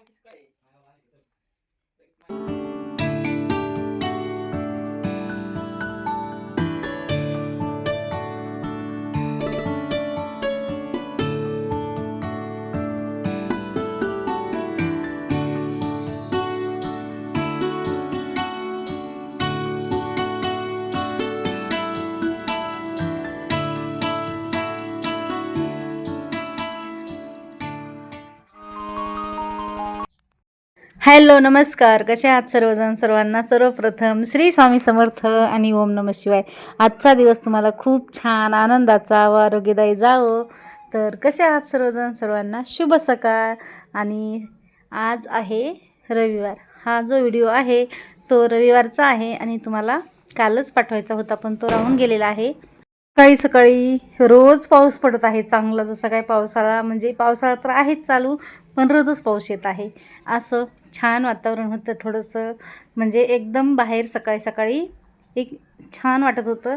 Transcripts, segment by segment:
Thanks, great. Hello नमस्कार. कसे आहात सर्वजण? सर्वांना सर्वप्रथम श्री स्वामी समर्थ आणि ओम नम शिवाय. आजचा दिवस तुम्हाला खूप छान आनंदाचा व आरोग्यदायी जावो. तर कसे आहात सर्वजण? सर्वांना शुभ सकाळ. आणि आज आहे रविवार. हा जो व्हिडिओ आहे तो रविवारचा आहे आणि तुम्हाला कालच पाठवायचा होता पण तो राहून गेलेला आहे. सकाळी सकाळी रोज पाऊस पडत आहे चांगला. जसं काय पावसाळा म्हणजे पावसाळा तर आहेच चालू पण रोजच पाऊस येत आहे. असं छान वातावरण होतं थोडंसं म्हणजे एकदम बाहेर सकाळी सकाळी एक छान वाटत होतं.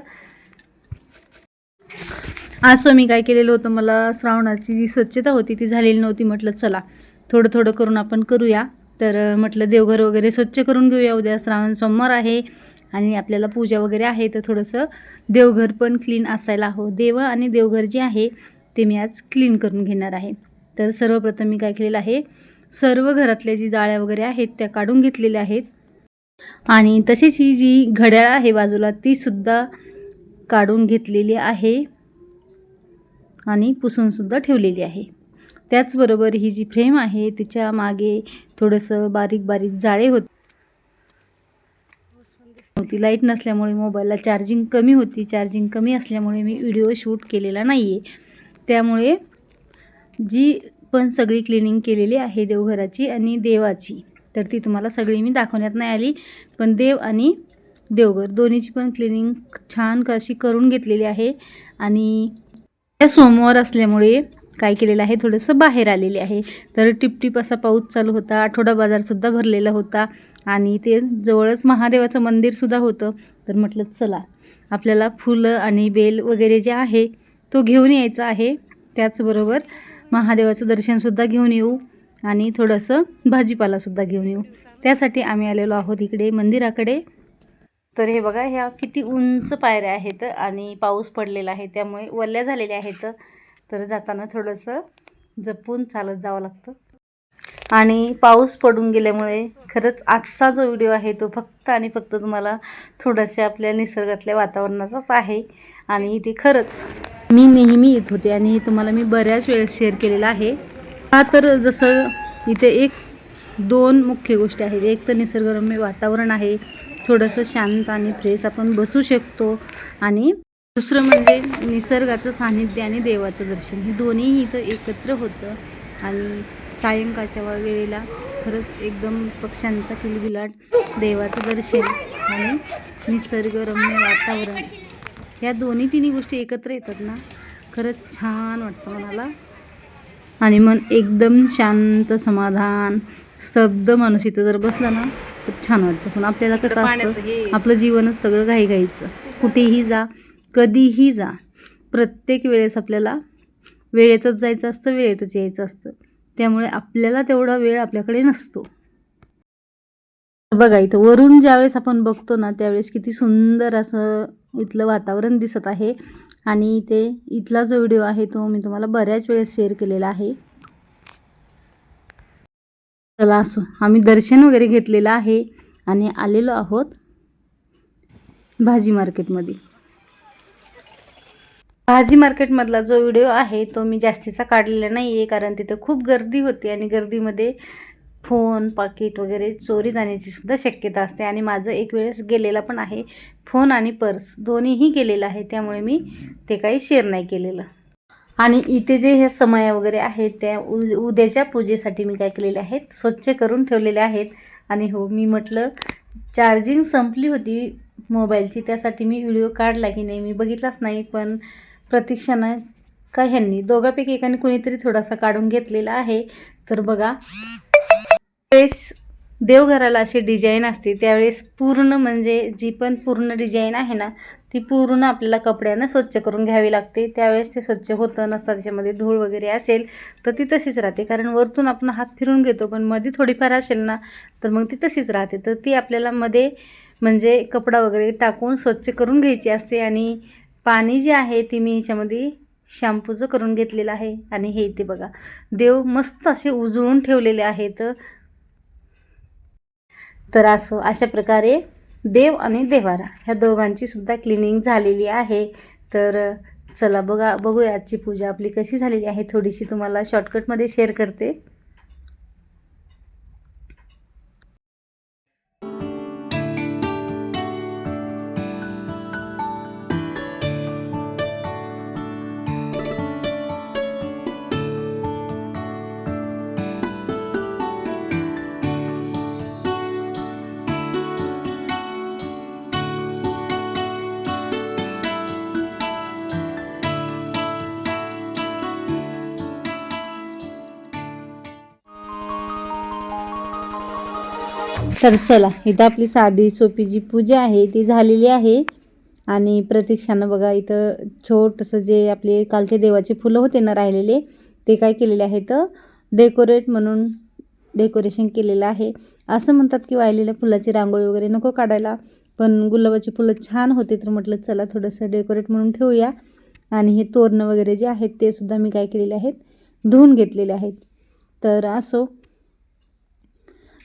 आज मी काय केलेलं होतं मला श्रावणाची जी स्वच्छता होती ती झालेली नव्हती म्हटलं चला थोडं थोडं करून आपण करूया. तर म्हटलं देवघर वगैरे स्वच्छ करून घेऊया उद्या श्रावण सोमवार आहे आणि आपल्याला पूजा वगैरे आहे तर थोडंसं देवघर पण क्लीन असायला हवं. देव आणि देवघर जे आहे ते मी आज क्लीन करून घेणार आहे. तर सर्वप्रथम मी काय केलेलं आहे सर्व घरातल्या जी जाळ्या वगैरे आहेत त्या काढून घेतलेल्या आहेत. आणि तशीच ही जी घड्याळ आहे बाजूला तीसुद्धा काढून घेतलेली आहे आणि पुसूनसुद्धा ठेवलेली आहे. त्याचबरोबर ही जी फ्रेम आहे तिच्यामागे थोडंसं बारीक बारीक जाळे होते. होती लाइट नसल्यामुळे मोबाईलला चार्जिंग कमी होती. चार्जिंग कमी असल्यामुळे मी व्हिडिओ शूट केलेला नाही आहे त्यामुळे जी पण सगळी क्लिनिंग केलेली आहे देवघराची आणि देवाची. तर ती तुम्हाला सगळी मी दाखवण्यात नाही आली पण देव आणि देवघर दोन्हीची पण क्लिनिंग छान कशी करून घेतलेली आहे. आणि त्या सोमवार असल्यामुळे काय केलेलं आहे थोडंसं बाहेर आलेले आहे. तर टिपटिप असा पाऊस चालू होता आठवडा बाजारसुद्धा भरलेला होता आणि ते जवळच महादेवाचं मंदिरसुद्धा होतं. तर म्हटलं चला आपल्याला फुलं आणि बेल वगैरे जे आहे तो घेऊन यायचा आहे. त्याचबरोबर महादेवाचं दर्शनसुद्धा घेऊन येऊ आणि थोडंसं भाजीपालासुद्धा घेऊन येऊ. त्यासाठी आम्ही आलेलो आहोत इकडे मंदिराकडे. तर हे बघा ह्या किती उंच पायऱ्या आहेत आणि पाऊस पडलेला आहे त्यामुळे वल्ल्या झालेल्या आहेत. तर जाताना थोडंसं जपून चालत जावं लागतं. आणि पाऊस पडून गेल्यामुळे खरंच आजचा जो व्हिडिओ आहे तो फक्त आणि फक्त तुम्हाला थोडंसं आपल्या निसर्गातल्या वातावरणाचाच आहे. आणि ते खरंच मी नेहमी येत होते आणि तुम्हाला मी बऱ्याच वेळेस शेअर केलेला आहे. हा तर जसं इथे एक दोन मुख्य गोष्टी आहेत. एक तर निसर्गरम्य वातावरण आहे. थोडंसं शांत आणि फ्रेश आपण बसू शकतो. आणि दुसरं म्हणजे निसर्गाचं सानिध्य आणि देवाचं दर्शन. हे दोन्ही इथं एकत्र होतं. आणि सायंकाळच्या वेळेला खरंच एकदम पक्ष्यांचा किलबिलाट देवाचं दर्शन आणि निसर्गरम्य वातावरण. या दोन्ही तिन्ही गोष्टी एकत्र येतात ना खरंच छान वाटतं मनाला. आणि मन एकदम शांत समाधान स्तब्ध माणूस इथं जर बसला ना तर छान वाटतं. पण आपल्याला कसं असतं आपलं जीवनच सगळं घाईघाईचं कुठेही जा कधीही जा प्रत्येक वेळेस आपल्याला वेळेतच जायचं असतं वेळेतच यायचं असतं. त्यामुळे आपल्याला तेवढा वेळ आपल्याकडे नसतो. बघा इथं वरून ज्यावेळेस आपण बघतो ना त्यावेळेस किती सुंदर असं इथलं वातावरण दिसत आहे. आणि इथे इथला जो व्हिडिओ आहे तो मी तुम्हाला बऱ्याच वेळेस शेअर केलेला आहे. चला असो. आम्ही दर्शन वगैरे घेतलेलं आहे आणि आलेलो आहोत भाजी मार्केटमध्ये. भाजी मार्केटमधला जो व्हिडिओ आहे तो मी जास्तीचा काढलेला नाही आहे कारण तिथं खूप गर्दी होती आणि गर्दीमध्ये फोन पाकिट वगैरे चोरी जाण्याची सुद्धा शक्यता असते. आणि माझं एक वेळेस गेलेला पण आहे फोन आणि पर्स दोन्हीही गेलेलं आहे त्यामुळे मी ते काही शेअर नाही केलेलं. आणि इथे जे हे समया वगैरे आहेत त्या उ उद्याच्या पूजेसाठी मी काय केलेले आहेत स्वच्छ करून ठेवलेले आहेत. आणि हो मी म्हटलं चार्जिंग संपली होती मोबाईलची त्यासाठी मी व्हिडिओ काढला की नाही मी बघितलाच नाही पण प्रतीक्षानं का ह्यांनी? दोघांपैकी एकाने कुणीतरी थोडासा काढून घेतलेला आहे. तर बघा. वेळेस देवघराला अशी डिझाईन असते. त्यावेळेस पूर्ण म्हणजे जी पण पूर्ण डिझाईन आहे ना ती पूर्ण आपल्याला कपड्यानं स्वच्छ करून घ्यावी लागते. त्यावेळेस ते स्वच्छ होतं नसतं त्याच्यामध्ये धूळ वगैरे असेल तर ती तशीच राहते. कारण वरतून आपण हात फिरून घेतो पण मध्ये थोडीफार असेल ना तर मग ती तशीच राहते. तर ती आपल्याला मध्ये म्हणजे कपडा वगैरे टाकून स्वच्छ करून घ्यायची असते आणि पाणी जे आहे ते मी ह्याच्यामध्ये शॅम्पूचं करून घेतलेलं आहे. आणि हे इथे बघा. देव मस्त असे उजळून ठेवलेले आहेत. तर असो अशा प्रकारे देव आणि देवारा ह्या दोघांची सुद्धा क्लिनिंग झालेली आहे. तर चला बघा बघूया आजची पूजा आपली कशी झालेली आहे. थोडीशी तुम्हाला शॉर्टकटमध्ये शेअर करते. तर चला इथं आपली साधी सोपी जी पूजा आहे ती झालेली आहे. आणि प्रतीक्षानं बघा इथं छोटंसं जे आपले कालचे देवाचे फुलं होते ना राहिलेले ते काय केलेले आहेत? डेकोरेट म्हणून डेकोरेशन केलेलं आहे. असं म्हणतात की वाहिलेल्या फुलाची रांगोळी वगैरे नको काढायला पण गुलाबाची फुलं छान होते तर म्हटलं चला थोडंसं डेकोरेट म्हणून ठेवूया. आणि हे तोरणं वगैरे जे आहेत ते सुद्धा मी काय केलेले आहेत? धुवून घेतलेले आहेत. तर असो.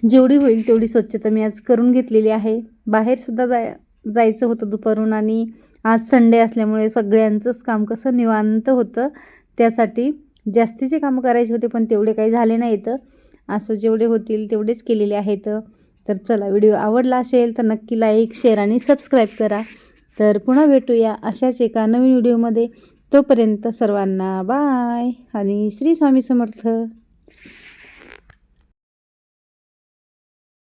जेवढी होईल तेवढी स्वच्छता मी आज करून घेतलेली आहे. बाहेरसुद्धा जाय जायचं होतं दुपारून आणि आज संडे असल्यामुळे सगळ्यांचंच काम कसं निवांत होतं त्यासाठी जास्तीचे कामं करायचे होते पण तेवढे काही झाले नाहीत. असं जेवढे होतील तेवढेच केलेले आहेत. तर चला व्हिडिओ आवडला असेल तर नक्की लाईक शेअर आणि सबस्क्राईब करा. तर पुन्हा भेटूया अशाच एका नवीन व्हिडिओमध्ये. तोपर्यंत सर्वांना बाय आणि श्री स्वामी समर्थ.